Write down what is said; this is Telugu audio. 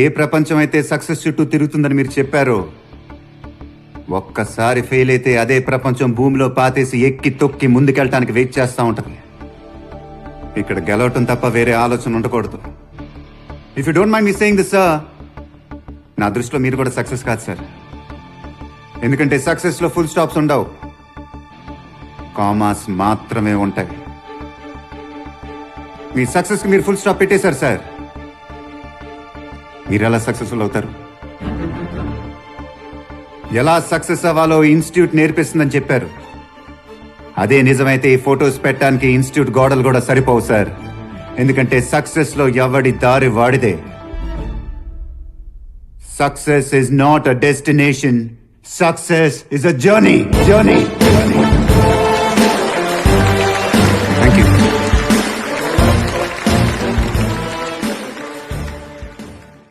ఏ ప్రపంచం అయితే సక్సెస్ చుట్టూ తిరుగుతుందని మీరు చెప్పారో ఒక్కసారి ఫెయిల్ అయితే అదే ప్రపంచం భూమిలో పాతేసి ఎక్కి తొక్కి ముందుకెళ్ళటానికి వెయిట్ చేస్తూ ఉంటుంది. ఇక్కడ గెలవటం తప్ప వేరే ఆలోచన ఉండకూడదు. If you don't mind me saying this sir నా దృష్టిలో మీరు కూడా సక్సెస్ కాదు సార్ ఎందుకంటే సక్సెస్లో ఫుల్ స్టాప్స్ ఉండవు. కామాస్ మాత్రమే ఉంటాయి. మీ సక్సెస్కి మీరు ఫుల్ స్టాప్ పెట్టేశారు సార్ మీరు ఎలా సక్సెస్ఫుల్ అవుతారు? ఎలా సక్సెస్ అవ్వాలో ఇన్స్టిట్యూట్ నేర్పిస్తుందని చెప్పారు. అదే నిజమైతే ఈ ఫొటోస్ పెట్టడానికి ఇన్స్టిట్యూట్ గోడలు కూడా సరిపోవు సార్ ఎందుకంటే సక్సెస్లో ఎవడి దారి వాడిదే. Success is not a destination success is a journey journey journey